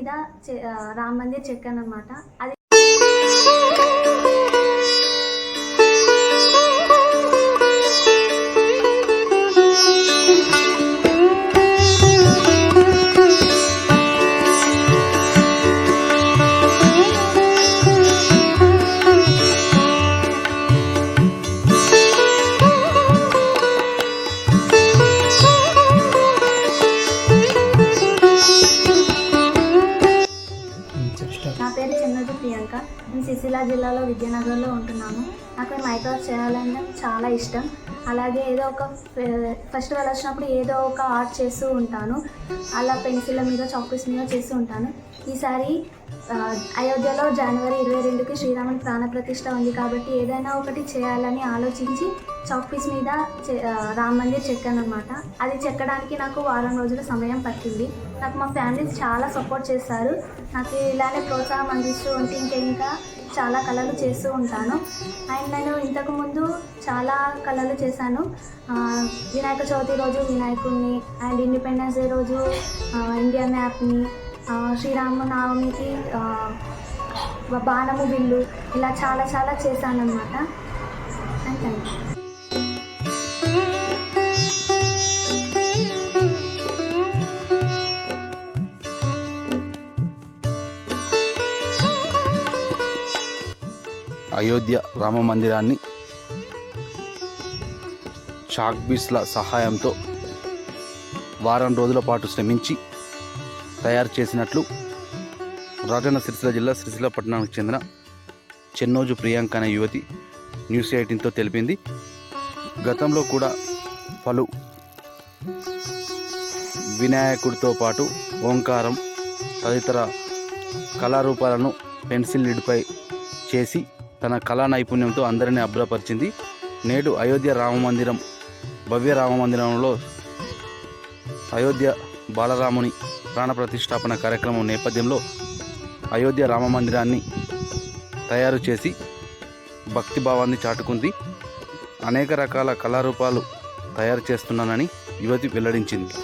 మీద చె- ఆ, రామ్ మందిర్ చెక్కాను అనమాట అది పేరు చిన్నది ప్రియాంక. నేను సిసిలా జిల్లాలో విద్యానగర్లో ఉంటున్నాను. నాకు మైక్రాఫ్ట్ చేయాలంటే చాలా ఇష్టం. అలాగే ఏదో ఒక ఫస్ట్ ఫెస్టివల్ వచ్చినప్పుడు ఏదో ఒక ఆర్ట్ చేస్తూ ఉంటాను. అలా పెన్సిల్ మీద చాక్పీస్ మీద చేస్తూ ఉంటాను. ఈసారి అయోధ్యలో జనవరి ఇరవై రెండుకి శ్రీరాముని ప్రాణప్రతిష్ఠ ఉంది కాబట్టి ఏదైనా ఒకటి చేయాలని ఆలోచించి చాక్పీస్ మీద చె- రామ్ మందిర్ చెక్కాను అనమాట అది చెక్కడానికి నాకు వారం రోజుల సమయం పట్టింది. నాకు మా ఫ్యామిలీ చాలా సపోర్ట్ చేస్తారు. నాకు ఇలానే ప్రోత్సాహం అందిస్తూ ఉంటే ఇంకా ఇంకా చాలా కళలు చేస్తూ ఉంటాను. అండ్ నేను ఇంతకు ముందు చాలా కళలు చేశాను. వినాయక చవితి రోజు వినాయకుడిని అండ్ ఇండిపెండెన్స్ డే రోజు ఇండియా మ్యాప్ని శ్రీరామనవమికి బాణము బిల్లు ఇలా చాలా చాలా చేశాను అనమాట and thank you Ayodhya Rama మందిరాన్ని చాక్బీస్ల సహాయంతో వారం రోజుల పాటు శ్రమించి తయారు చేసినట్లు రాజన్న సిరిసిల్ల జిల్లా సిరిసిల్ల పట్టణానికి చెందిన చెన్నోజు ప్రియాంక అనే యువతి న్యూస్ ఎయిటీన్తో తెలిపింది. గతంలో కూడా పలు వినాయకుడితో పాటు ఓంకారం తదితర కళారూపాలను పెన్సిల్ లిడ్పై చేసి తన కళా నైపుణ్యంతో అందరినీ అభ్రపరిచింది నేడు అయోధ్య రామ మందిరం భవ్య రామమందిరంలో అయోధ్య బాలరాముని ప్రాణప్రతిష్టాపన కార్యక్రమం నేపథ్యంలో అయోధ్య రామ మందిరాన్ని తయారు చేసి భక్తిభావాన్ని చాటుకుంది. అనేక రకాల కళారూపాలు తయారు చేస్తున్నానని యువతి వెల్లడించింది.